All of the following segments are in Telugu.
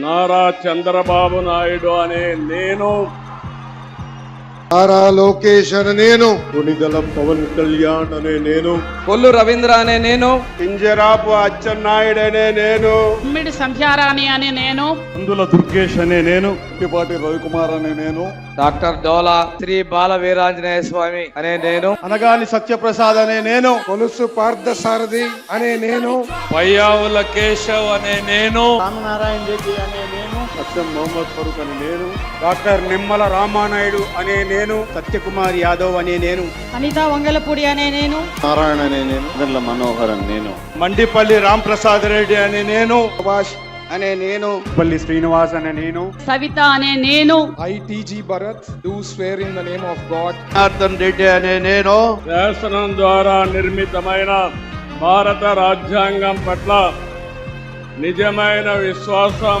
నారా చంద్రబాబు నాయుడు అనే నేను నారా లోకేష్ అని నేను కొణిదల పవన్ కళ్యాణ్ అనే నేను కొల్లు రవీంద్ర అనే నేను కింజరాపు అచ్చెన్నాయుడు అనే నేను ఉమ్మిడి సంధ్యారాణి అని నేను అందుల దుర్గేష్ అనే నేను పుట్టిపాటి రవికుమార్ అనే నేను డాక్టర్ డోలా శ్రీ బాల వీరాంజనేయ స్వామి అనే నేను అనగాని సత్యప్రసాద్ అనే నేను కొలుసు పార్థసారథి అనే నేను పయ్యావుల కేశవ్ అనే నేను రామనారాయణ రెడ్డి అనే నేను సత్యం మొహమ్మద్ ఫరూక్ అనే నేను. డాక్టర్ నిమ్మల రామానాయుడు అనే నేను. సత్యకుమార్ యాదవ్ అనే నేను. అనిత వంగలపూడి అనే నేను. నారాయణ అనే నేను. మనోహర్ అని నేను. మండిపల్లి రాంప్రసాద్ రెడ్డి అనే నేను. సుభాష్ అనే నేను. పల్లి శ్రీనివాస్ అనే నేను. సవిత అనే నేను. I TG Bharat do swear in the name of God Janardhan Reddy అనే నేను. శాసనం ద్వారా నిర్మితమైన భారత రాజ్యాంగం పట్ల నిజమైన విశ్వాసం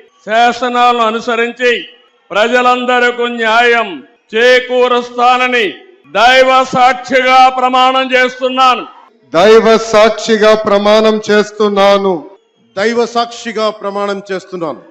శాసనాలను అనుసరించి ప్రజలందరకు న్యాయం చేకూరుస్తానని దైవ సాక్షిగా ప్రమాణం చేస్తున్నాను. దైవ సాక్షిగా ప్రమాణం చేస్తున్నాను. దైవ సాక్షిగా ప్రమాణం చేస్తున్నాను.